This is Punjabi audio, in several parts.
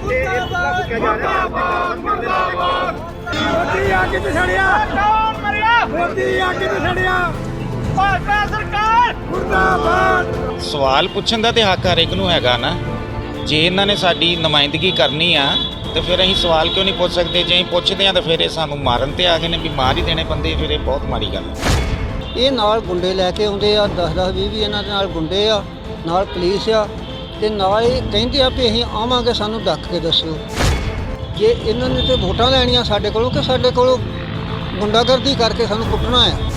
ਚੱਕਿਆ ਜਾ ਰਿਹਾ ਮੋਦੀ ਆ ਕੇ ਛੜਿਆ ਕੌਣ ਮਰਿਆ ਮੋਦੀ ਆ ਕੇ ਛੜਿਆ ਭਾਜਪਾ ਸਰਕਾਰ ਮੁਰਦਾਬਾਦ ਸਵਾਲ ਪੁੱਛਣ ਦਾ ਤੇ ਹੱਕ ਹਰ ਇੱਕ ਨੂੰ ਹੈਗਾ ਨਾ। ਜੇ ਇਹਨਾਂ ਨੇ ਸਾਡੀ ਨੁਮਾਇੰਦਗੀ ਕਰਨੀ ਆ, ਤੇ ਫਿਰ ਅਸੀਂ ਸਵਾਲ ਕਿਉਂ ਨਹੀਂ ਪੁੱਛ ਸਕਦੇ? ਜੇ ਅਸੀਂ ਪੁੱਛਦੇ ਆ, ਤਾਂ ਫਿਰ ਇਹ ਸਾਨੂੰ ਮਾਰਨ ਤੇ ਆ ਗਏ ਨੇ ਵੀ ਮਾਰ ਹੀ ਦੇਣੇ ਬੰਦੇ, ਫਿਰ ਇਹ ਬਹੁਤ ਮਾੜੀ ਗੱਲ ਹੈ ਇਹ ਨਾਲ ਗੁੰਡੇ ਲੈ ਕੇ ਆਉਂਦੇ ਆ 10 10 20 20 ਇਹਨਾਂ ਦੇ ਨਾਲ ਗੁੰਡੇ ਆ, ਨਾਲ ਪੁਲਿਸ ਆ ਤੇ ਨਾਲ ਇਹ ਕਹਿੰਦੇ ਆ ਵੀ ਅਸੀਂ ਆਵਾਂਗੇ, ਸਾਨੂੰ ਡੱਕ ਕੇ ਦੱਸਿਓ। ਜੇ ਇਹਨਾਂ ਨੇ ਤੇ ਵੋਟਾਂ ਲੈਣੀਆਂ ਸਾਡੇ ਕੋਲੋਂ ਕਿ ਸਾਡੇ ਕੋਲੋਂ ਗੁੰਡਾਗਰਦੀ ਕਰਕੇ ਸਾਨੂੰ ਕੁੱਟਣਾ ਆ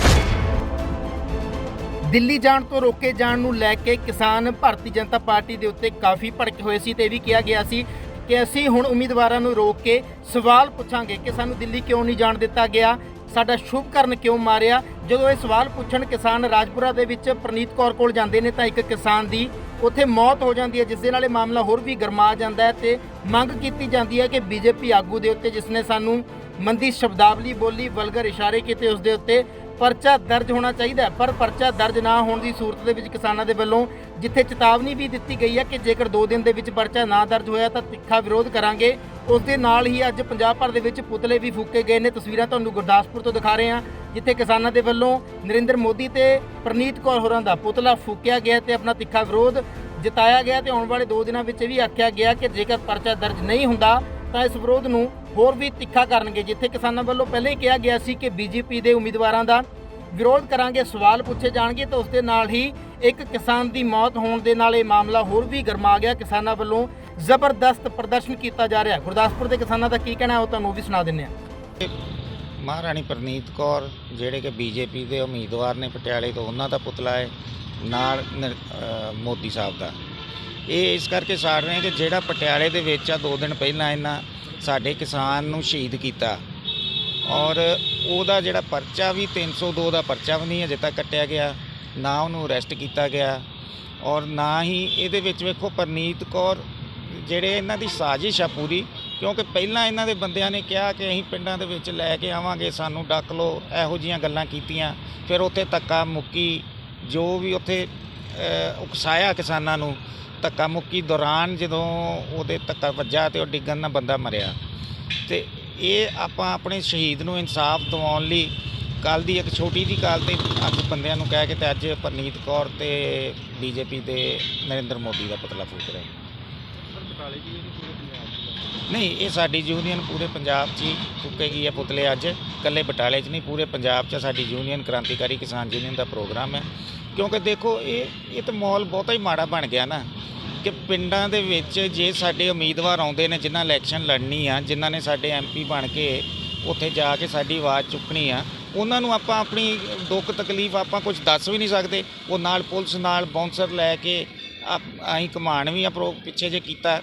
ਦਿੱਲੀ ਜਾਣ ਤੋਂ ਰੋਕੇ ਜਾਣ ਨੂੰ ਲੈ ਕੇ ਕਿਸਾਨ ਭਾਰਤੀ ਜਨਤਾ ਪਾਰਟੀ ਦੇ ਉੱਤੇ ਕਾਫੀ ਭੜਕੇ ਹੋਏ ਸੀ ਤੇ ਇਹ ਵੀ ਕਿਹਾ ਗਿਆ ਸੀ ਕਿ ਅਸੀਂ ਹੁਣ ਉਮੀਦਵਾਰਾਂ ਨੂੰ ਰੋਕ ਕੇ ਸਵਾਲ ਪੁੱਛਾਂਗੇ ਕਿ ਸਾਨੂੰ ਦਿੱਲੀ ਕਿਉਂ ਨਹੀਂ ਜਾਣ ਦਿੱਤਾ ਗਿਆ। ਸਾਡਾ ਸ਼ੁਭ ਕਰਨ ਕਿਉਂ ਮਾਰਿਆ? ਜਦੋਂ ਇਹ ਸਵਾਲ ਪੁੱਛਣ ਕਿਸਾਨ ਰਾਜਪੁਰਾ ਦੇ ਵਿੱਚ ਪ੍ਰਨੀਤ ਕੌਰ ਕੋਲ ਜਾਂਦੇ ਨੇ ਤਾਂ ਇੱਕ ਕਿਸਾਨ ਦੀ ਉੱਥੇ ਮੌਤ ਹੋ ਜਾਂਦੀ ਹੈ, ਜਿਸ ਦੇ ਨਾਲ ਇਹ ਮਾਮਲਾ ਹੋਰ ਵੀ ਗਰਮਾ ਜਾਂਦਾ ਹੈ ਤੇ ਮੰਗ ਕੀਤੀ ਜਾਂਦੀ ਹੈ ਕਿ ਬੀਜੇਪੀ ਆਗੂ ਦੇ ਉੱਤੇ, ਜਿਸ ਨੇ ਸਾਨੂੰ ਮੰਦੀ ਸ਼ਬਦਾਵਲੀ ਬੋਲੀ, ਵਲਗਰ ਇਸ਼ਾਰੇ ਕੀਤੇ, ਉਸ ਦੇ ਉੱਤੇ ਪਰਚਾ ਦਰਜ ਹੋਣਾ ਚਾਹੀਦਾ ਪਰ ਪਰਚਾ ਦਰਜ ਨਾ ਹੋਣ ਦੀ ਸੂਰਤ ਦੇ ਵਿੱਚ ਕਿਸਾਨਾਂ ਦੇ ਵੱਲੋਂ ਜਿੱਥੇ ਚੇਤਾਵਨੀ ਵੀ ਦਿੱਤੀ ਗਈ ਹੈ ਕਿ ਜੇਕਰ 2 ਦਿਨ ਦੇ ਵਿੱਚ ਪਰਚਾ ਨਾ ਦਰਜ ਹੋਇਆ ਤਾਂ ਤਿੱਖਾ ਵਿਰੋਧ ਕਰਾਂਗੇ। ਉਸ ਦੇ ਨਾਲ ਹੀ ਅੱਜ ਪੰਜਾਬ ਭਰ ਦੇ ਵਿੱਚ ਪੁਤਲੇ ਵੀ ਫੂਕੇ ਗਏ ਨੇ। ਤਸਵੀਰਾਂ ਤੁਹਾਨੂੰ ਗੁਰਦਾਸਪੁਰ ਤੋਂ ਦਿਖਾ ਰਹੇ ਹਾਂ, ਜਿੱਥੇ ਕਿਸਾਨਾਂ ਦੇ ਵੱਲੋਂ ਨਰਿੰਦਰ ਮੋਦੀ ਤੇ ਪ੍ਰਨੀਤ ਕੌਰ ਹੋਰਾਂ ਦਾ ਪੁਤਲਾ ਫੂਕਿਆ ਗਿਆ ਤੇ ਆਪਣਾ ਤਿੱਖਾ ਵਿਰੋਧ ਜਤਾਇਆ ਗਿਆ ਤੇ ਆਉਣ ਵਾਲੇ 2 ਦਿਨਾਂ ਵਿੱਚ ਇਹ ਵੀ ਆਖਿਆ ਗਿਆ ਕਿ ਜੇਕਰ ਪਰਚਾ ਦਰਜ ਨਹੀਂ ਹੁੰਦਾ ਤਾਂ ਇਸ ਵਿਰੋਧ ਨੂੰ ਹੋਰ ਵੀ ਤਿੱਖਾ ਕਰਨਗੇ, ਜਿੱਥੇ ਕਿਸਾਨਾਂ ਵੱਲੋਂ ਪਹਿਲਾਂ ਹੀ ਕਿਹਾ ਗਿਆ ਸੀ ਕਿ ਬੀਜੇਪੀ ਦੇ ਉਮੀਦਵਾਰਾਂ ਦਾ ਵਿਰੋਧ ਕਰਾਂਗੇ, ਸਵਾਲ ਪੁੱਛੇ ਜਾਣਗੇ, ਤਾਂ ਉਸ ਦੇ ਨਾਲ ਹੀ ਇੱਕ ਕਿਸਾਨ ਦੀ ਮੌਤ ਹੋਣ ਦੇ ਨਾਲ ਇਹ ਮਾਮਲਾ ਹੋਰ ਵੀ ਗਰਮਾ ਗਿਆ। ਕਿਸਾਨਾਂ ਵੱਲੋਂ ਜ਼ਬਰਦਸਤ ਪ੍ਰਦਰਸ਼ਨ ਕੀਤਾ ਜਾ ਰਿਹਾ। ਗੁਰਦਾਸਪੁਰ ਦੇ ਕਿਸਾਨਾਂ ਦਾ ਕੀ ਕਹਿਣਾ ਹੈ, ਉਹ ਤੁਹਾਨੂੰ ਉਹ ਵੀ ਸੁਣਾ ਦਿੰਦੇ ਹਾਂ। ਮਹਾਰਾਣੀ ਪ੍ਰਨੀਤ ਕੌਰ, ਜਿਹੜੇ ਕਿ ਬੀਜੇਪੀ ਦੇ ਉਮੀਦਵਾਰ ਨੇ ਪਟਿਆਲੇ ਤੋਂ, ਉਹਨਾਂ ਦਾ ਪੁਤਲਾ ਹੈ, ਨਾਲ ਮੋਦੀ ਸਾਹਿਬ ਦਾ। ਇਹ ਇਸ ਕਰਕੇ ਸਾੜ ਰਹੇ ਕਿ ਜਿਹੜਾ ਪਟਿਆਲੇ ਦੇ ਵਿੱਚ ਆ, ਦੋ ਦਿਨ ਪਹਿਲਾਂ ਇਹਨਾਂ ਸਾਡੇ ਕਿਸਾਨ ਨੂੰ ਸ਼ਹੀਦ ਕੀਤਾ। ਔਰ ਉਹਦਾ ਜਿਹੜਾ ਪਰਚਾ ਵੀ 302 ਦਾ ਪਰਚਾ ਵੀ ਨਹੀਂ ਅਜੇ ਤੱਕ ਕੱਟਿਆ ਗਿਆ, ਨਾ ਉਹਨੂੰ ਅਰੈਸਟ ਕੀਤਾ ਗਿਆ। ਔਰ ਨਾ ਹੀ ਇਹਦੇ ਵਿੱਚ ਵੇਖੋ ਪਰਨੀਤ ਕੌਰ, ਜਿਹੜੇ ਇਹਨਾਂ ਦੀ ਸਾਜ਼ਿਸ਼ ਆ ਪੂਰੀ, ਕਿਉਂਕਿ ਪਹਿਲਾਂ ਇਹਨਾਂ ਦੇ ਬੰਦਿਆਂ ਨੇ ਕਿਹਾ ਕਿ ਅਸੀਂ ਪਿੰਡਾਂ ਦੇ ਵਿੱਚ ਲੈ ਕੇ ਆਵਾਂਗੇ, ਸਾਨੂੰ ਡੱਕ ਲਓ, ਇਹੋ ਜੀਆਂ ਗੱਲਾਂ ਕੀਤੀਆਂ। ਫਿਰ ਉੱਥੇ ਧੱਕਾ ਮੁੱਕੀ, ਜੋ ਵੀ ਉੱਥੇ ਉਕਸਾਇਆ ਕਿਸਾਨਾਂ ਨੂੰ ਧੱਕਾ ਮੁੱਕੀ ਦੌਰਾਨ ਜਦੋਂ ਉਹਦੇ ਧੱਕਾ ਵੱਜਾ ਤੇ ਉਹ ਡਿੱਗਣ ਨਾਲ ਬੰਦਾ ਮਰਿਆ। ਤੇ ਇਹ ਆਪਾਂ ਆਪਣੇ ਸ਼ਹੀਦ ਨੂੰ ਇਨਸਾਫ ਦਿਵਾਉਣ ਲਈ ਕੱਲ ਦੀ ਇੱਕ ਛੋਟੀ ਜੀ ਕਾਲ ਤੇ ਅੱਜ ਬੰਦਿਆਂ ਨੂੰ ਕਹਿ ਕੇ ਤੇ ਅੱਜ ਪਰਨੀਤ ਕੌਰ ਤੇ ਬੀਜੇਪੀ ਦੇ ਨਰਿੰਦਰ ਮੋਦੀ ਦਾ ਪੁਤਲਾ ਫੂਕ ਰਹੇ। ਨਹੀਂ, ਇਹ ਸਾਡੀ ਯੂਨੀਅਨ ਪੂਰੇ ਪੰਜਾਬ 'ਚ ਹੀ ਫੂਕੇਗੀ ਹੈ ਪੁਤਲੇ ਅੱਜ। ਇਕੱਲੇ ਬਟਾਲੇ 'ਚ ਨਹੀਂ, ਪੂਰੇ ਪੰਜਾਬ 'ਚ ਸਾਡੀ ਯੂਨੀਅਨ ਕ੍ਰਾਂਤੀਕਾਰੀ ਕਿਸਾਨ ਯੂਨੀਅਨ ਦਾ ਪ੍ਰੋਗਰਾਮ ਹੈ। ਕਿਉਂਕਿ ਦੇਖੋ, ਇਹ ਇਹ ਤਾਂ ਮਾਹੌਲ ਬਹੁਤਾ ਹੀ ਮਾੜਾ ਬਣ ਗਿਆ ਨਾ। ਕਿ ਪਿੰਡਾਂ ਦੇ ਵਿੱਚ ਜੇ ਸਾਡੇ ਉਮੀਦਵਾਰ ਆਉਂਦੇ ਨੇ, ਜਿਨ੍ਹਾਂ ਇਲੈਕਸ਼ਨ ਲੜਨੀ ਆ, ਜਿਨ੍ਹਾਂ ਨੇ ਸਾਡੇ ਐਮਪੀ ਬਣ ਕੇ ਉੱਥੇ ਜਾ ਕੇ ਸਾਡੀ ਆਵਾਜ਼ ਚੁੱਕਣੀ ਆ, ਉਹਨਾਂ ਨੂੰ ਆਪਾਂ ਆਪਣੀ ਦੁੱਖ ਤਕਲੀਫ ਆਪਾਂ ਕੁਝ ਦੱਸ ਵੀ ਨਹੀਂ ਸਕਦੇ। ਉਹ ਨਾਲ ਪੁਲਿਸ, ਨਾਲ ਬਾਉਂਸਰ ਲੈ ਕੇ ਆਪ- ਅਸੀਂ ਕਮਾਣ ਵੀ ਆ ਪ੍ਰੋ, ਪਿੱਛੇ ਜੇ ਕੀਤਾ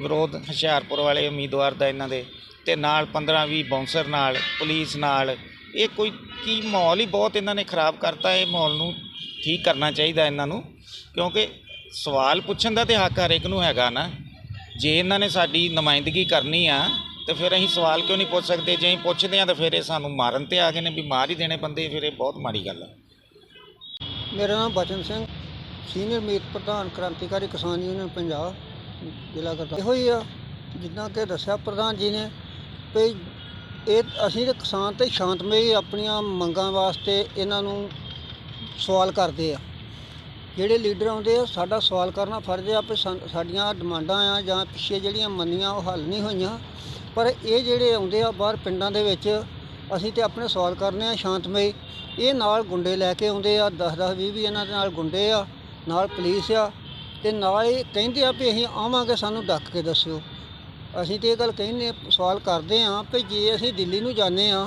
ਵਿਰੋਧ ਹੁਸ਼ਿਆਰਪੁਰ ਵਾਲੇ ਉਮੀਦਵਾਰ ਦਾ ਇਹਨਾਂ ਦੇ। ਤੇ ਨਾਲ 15 20 ਬਾਉਂਸਰ ਨਾਲ, ਪੁਲਿਸ ਨਾਲ, ਇਹ ਕੋਈ, ਕੀ ਮਾਹੌਲ ਹੀ ਬਹੁਤ ਇਹਨਾਂ ਨੇ ਖਰਾਬ ਕਰਤਾ, ਇਹ ਮਾਹੌਲ ਨੂੰ ਠੀਕ ਕਰਨਾ ਚਾਹੀਦਾ ਇਹਨਾਂ ਨੂੰ। ਕਿਉਂਕਿ ਸਵਾਲ ਪੁੱਛਣ ਦਾ ਤੇ ਹੱਕ ਹਰੇਕ ਨੂੰ ਹੈਗਾ ਨਾ। ਜੇ ਇਹਨਾਂ ਨੇ ਸਾਡੀ ਨੁਮਾਇੰਦਗੀ ਕਰਨੀ ਆ, ਤੇ ਫਿਰ ਅਸੀਂ ਸਵਾਲ ਕਿਉਂ ਨਹੀਂ ਪੁੱਛ ਸਕਦੇ? ਜੇ ਅਸੀਂ ਪੁੱਛਦੇ ਆ, ਤਾਂ ਫਿਰ ਇਹ ਸਾਨੂੰ ਮਾਰਨ ਤੇ ਆ ਗਏ ਨੇ ਵੀ ਮਾਰ ਹੀ ਦੇਣੇ ਬੰਦੇ, ਫਿਰ ਇਹ ਬਹੁਤ ਮਾੜੀ ਗੱਲ ਆ। ਮੇਰਾ ਨਾਮ ਬਚਨ ਸਿੰਘ, ਸੀਨੀਅਰ ਮੀਤ ਪ੍ਰਧਾਨ ਕ੍ਰਾਂਤੀਕਾਰੀ ਕਿਸਾਨ ਯੂਨੀਅਨ ਪੰਜਾਬ, ਜ਼ਿਲ੍ਹਾ ਗੁਰਦਾਸਪੁਰ ਇਹੋ ਹੀ ਆ, ਜਿੱਦਾਂ ਕਿ ਦੱਸਿਆ ਪ੍ਰਧਾਨ ਜੀ ਨੇ, ਵੀ ਇਹ ਅਸੀਂ ਤੇ ਕਿਸਾਨ ਤੇ ਸ਼ਾਂਤਮਈ ਆਪਣੀਆਂ ਮੰਗਾਂ ਵਾਸਤੇ ਇਹਨਾਂ ਨੂੰ ਸਵਾਲ ਕਰਦੇ ਆ। ਜਿਹੜੇ ਲੀਡਰ ਆਉਂਦੇ ਆ, ਸਾਡਾ ਸਵਾਲ ਕਰਨਾ ਫਰਜ਼ ਆ ਵੀ ਸਾਡੀਆਂ ਡਿਮਾਂਡਾਂ ਆ ਜਾਂ ਪਿੱਛੇ ਜਿਹੜੀਆਂ ਮੰਨੀਆਂ ਉਹ ਹੱਲ ਨਹੀਂ ਹੋਈਆਂ। ਪਰ ਇਹ ਜਿਹੜੇ ਆਉਂਦੇ ਆ ਬਾਹਰ ਪਿੰਡਾਂ ਦੇ ਵਿੱਚ, ਅਸੀਂ ਤੇ ਆਪਣੇ ਸਵਾਲ ਕਰਨੇ ਆ ਸ਼ਾਂਤਮਈ। ਇਹ ਨਾਲ ਗੁੰਡੇ ਲੈ ਕੇ ਆਉਂਦੇ ਆ 10 10 20 20 ਇਹਨਾਂ ਦੇ ਨਾਲ ਗੁੰਡੇ ਆ, ਨਾਲ ਪੁਲਿਸ ਆ, ਤੇ ਨਾਲ ਇਹ ਕਹਿੰਦੇ ਆ ਵੀ ਅਸੀਂ ਆਵਾਂਗੇ, ਸਾਨੂੰ ਡੱਕ ਕੇ ਦੱਸਿਓ। ਅਸੀਂ ਤੇ ਇਹ ਗੱਲ ਕਹਿੰਦੇ ਸਵਾਲ ਕਰਦੇ ਆ ਵੀ ਜੇ ਅਸੀਂ ਦਿੱਲੀ ਨੂੰ ਜਾਂਦੇ ਆ,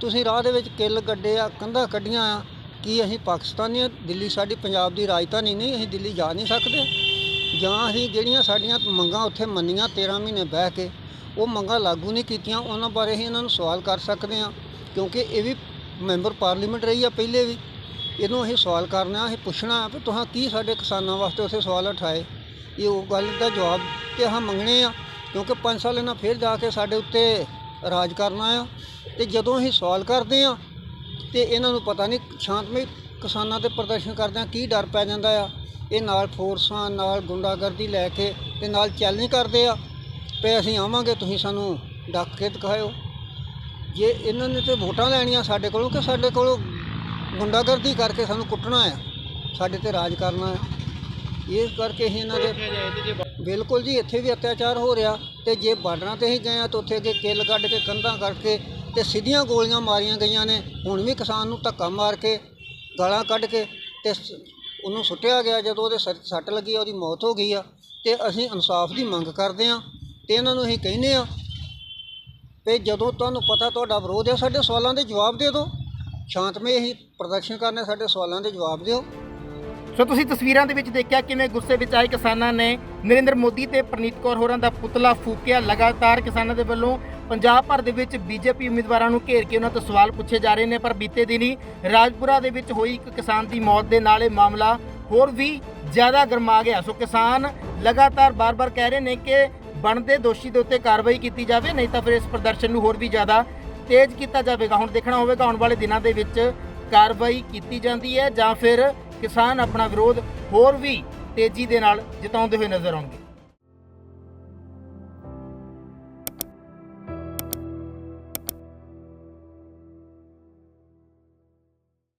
ਤੁਸੀਂ ਰਾਹ ਦੇ ਵਿੱਚ ਕਿੱਲ ਗੱਡੇ ਆ, ਕੰਧਾਂ ਕੱਢੀਆਂ ਆ ਕੀ ਅਸੀਂ ਪਾਕਿਸਤਾਨੀ ਆ, ਦਿੱਲੀ ਸਾਡੀ ਪੰਜਾਬ ਦੀ ਰਾਜਧਾਨੀ ਨਹੀਂ, ਅਸੀਂ ਦਿੱਲੀ ਜਾ ਨਹੀਂ ਸਕਦੇ। ਜਾਂ ਅਸੀਂ ਜਿਹੜੀਆਂ ਸਾਡੀਆਂ ਮੰਗਾਂ ਉੱਥੇ ਮੰਨੀਆਂ 13 ਮਹੀਨੇ ਬਹਿ ਕੇ, ਉਹ ਮੰਗਾਂ ਲਾਗੂ ਨਹੀਂ ਕੀਤੀਆਂ, ਉਹਨਾਂ ਬਾਰੇ ਅਸੀਂ ਇਹਨਾਂ ਨੂੰ ਸਵਾਲ ਕਰ ਸਕਦੇ ਹਾਂ, ਕਿਉਂਕਿ ਇਹ ਵੀ ਮੈਂਬਰ ਪਾਰਲੀਮੈਂਟ ਰਹੀ ਆ ਪਹਿਲੇ ਵੀ। ਇਹਨੂੰ ਅਸੀਂ ਸਵਾਲ ਕਰਨਾ, ਅਸੀਂ ਪੁੱਛਣਾ ਵੀ ਤੁਸੀਂ ਕੀ ਸਾਡੇ ਕਿਸਾਨਾਂ ਵਾਸਤੇ ਉੱਥੇ ਸਵਾਲ ਉਠਾਏ? ਇਹ ਉਹ ਗੱਲ ਦਾ ਜਵਾਬ ਤੇ ਹਾਂ ਮੰਗਣੇ ਆ, ਕਿਉਂਕਿ 5 ਸਾਲ ਇਹਨਾਂ ਫਿਰ ਜਾ ਕੇ ਸਾਡੇ ਉੱਤੇ ਰਾਜ ਕਰਨਾ ਆ। ਤੇ ਜਦੋਂ ਅਸੀਂ ਸਵਾਲ ਕਰਦੇ ਆ ਤੇ ਇਹਨਾਂ ਨੂੰ ਪਤਾ ਨਹੀਂ ਸ਼ਾਂਤਮਈ ਕਿਸਾਨਾਂ ਤੇ ਪ੍ਰਦਰਸ਼ਨ ਕਰਦਿਆਂ ਕੀ ਡਰ ਪੈ ਜਾਂਦਾ ਆ। ਇਹ ਨਾਲ ਫੋਰਸਾਂ, ਨਾਲ ਗੁੰਡਾਗਰਦੀ ਲੈ ਕੇ ਤੇ ਨਾਲ ਚੈਲੰਜ ਕਰਦੇ ਆ। ਤੇ ਅਸੀਂ ਆਵਾਂਗੇ, ਤੁਸੀਂ ਸਾਨੂੰ ਡੱਕ ਕੇ ਦਿਖਾਇਓ। ਜੇ ਇਹਨਾਂ ਨੇ ਤੇ ਵੋਟਾਂ ਲੈਣੀਆਂ ਸਾਡੇ ਕੋਲੋਂ ਕਿ ਸਾਡੇ ਕੋਲੋਂ ਗੁੰਡਾਗਰਦੀ ਕਰਕੇ ਸਾਨੂੰ ਕੁੱਟਣਾ ਆ? ਸਾਡੇ ਤੇ ਰਾਜ ਕਰਨਾ ਆ। ਇਸ ਕਰਕੇ ਅਸੀਂ ਇਹਨਾਂ ਦੇ ਬਿਲਕੁਲ ਜੀ, ਇੱਥੇ ਵੀ ਅਤਿਆਚਾਰ ਹੋ ਰਿਹਾ ਤੇ ਜੇ ਬਾਰਡਰਾਂ ਤੇ ਹੀ ਗਏ ਆ, ਤਾਂ ਉੱਥੇ ਅੱਗੇ ਕਿੱਲ ਕੱਢ ਕੇ, ਕੰਧਾਂ ਕਰਕੇ ਤੇ ਸਿੱਧੀਆਂ ਗੋਲੀਆਂ ਮਾਰੀਆਂ ਗਈਆਂ ਨੇ। ਹੁਣ ਵੀ ਕਿਸਾਨ ਨੂੰ ਧੱਕਾ ਮਾਰ ਕੇ ਗਾਲਾਂ ਕੱਢ ਕੇ ਤੇ ਉਹਨੂੰ ਸੁੱਟਿਆ ਗਿਆ ਜਦੋਂ ਉਹਦੇ ਸਿਰ 'ਚ ਸੱਟ ਲੱਗੀ ਆ, ਉਹਦੀ ਮੌਤ ਹੋ ਗਈ ਆ। ਤੇ ਅਸੀਂ ਇਨਸਾਫ ਦੀ ਮੰਗ ਕਰਦੇ ਆ ਤੇ ਇਹਨਾਂ ਨੂੰ ਅਸੀਂ ਕਹਿੰਦੇ ਆ ਤੇ ਜਦੋਂ ਤੁਹਾਨੂੰ ਪਤਾ ਤੁਹਾਡਾ ਵਿਰੋਧ ਹੈ ਸਾਡੇ ਸਵਾਲਾਂ ਦੇ ਜਵਾਬ ਦੇ ਦਿਓ। ਸ਼ਾਂਤਮਈ ਅਸੀਂ ਪ੍ਰਦਰਸ਼ਨ ਕਰਨੇ ਸਾਡੇ ਸਵਾਲਾਂ ਦੇ ਜਵਾਬ ਦਿਓ। ਸੋ ਤੁਸੀਂ ਤਸਵੀਰਾਂ ਦੇ ਵਿੱਚ ਦੇਖਿਆ ਕਿਵੇਂ ਗੁੱਸੇ ਵਿੱਚ ਆਏ ਕਿਸਾਨਾਂ ਨੇ। ਨਰਿੰਦਰ ਮੋਦੀ ਤੇ ਪ੍ਰਨੀਤ ਕੌਰ ਹੋਰਾਂ ਦਾ ਪੁਤਲਾ ਫੂਕਿਆ। ਲਗਾਤਾਰ ਕਿਸਾਨਾਂ ਦੇ ਵੱਲੋਂ ਪੰਜਾਬ ਭਰ ਦੇ ਵਿੱਚ ਬੀਜੇਪੀ ਉਮੀਦਵਾਰਾਂ ਨੂੰ ਘੇਰ ਕੇ ਉਹਨਾਂ ਤੋਂ ਸਵਾਲ ਪੁੱਛੇ ਜਾ ਰਹੇ ਨੇ, ਪਰ ਬੀਤੇ ਦਿਨੀ ਰਾਜਪੁਰਾ ਦੇ ਵਿੱਚ ਹੋਈ ਇੱਕ ਕਿਸਾਨ ਦੀ ਮੌਤ ਦੇ ਨਾਲ ਇਹ ਮਾਮਲਾ ਹੋਰ ਵੀ ਜ਼ਿਆਦਾ ਗਰਮਾ ਗਿਆ। ਸੋ ਕਿਸਾਨ ਲਗਾਤਾਰ ਬਾਰ-ਬਾਰ ਕਹਿ ਰਹੇ ਨੇ ਕਿ ਬਣਦੇ ਦੋਸ਼ੀ ਦੇ ਉੱਤੇ ਕਾਰਵਾਈ ਕੀਤੀ ਜਾਵੇ, ਨਹੀਂ ਤਾਂ ਫਿਰ ਇਸ ਪ੍ਰਦਰਸ਼ਨ ਨੂੰ ਹੋਰ ਵੀ ਜ਼ਿਆਦਾ ਤੇਜ਼ ਕੀਤਾ ਜਾਵੇਗਾ। ਹੁਣ ਦੇਖਣਾ ਹੋਵੇਗਾ, ਆਉਣ ਵਾਲੇ ਦਿਨਾਂ ਦੇ ਵਿੱਚ ਕਾਰਵਾਈ ਕੀਤੀ ਜਾਂਦੀ ਹੈ ਜਾਂ ਫਿਰ ਕਿਸਾਨ ਆਪਣਾ ਵਿਰੋਧ ਹੋਰ ਵੀ ਤੇਜ਼ੀ ਦੇ ਨਾਲ ਜਤਾਉਂਦੇ ਹੋਏ ਨਜ਼ਰ ਆਉਣਗੇ।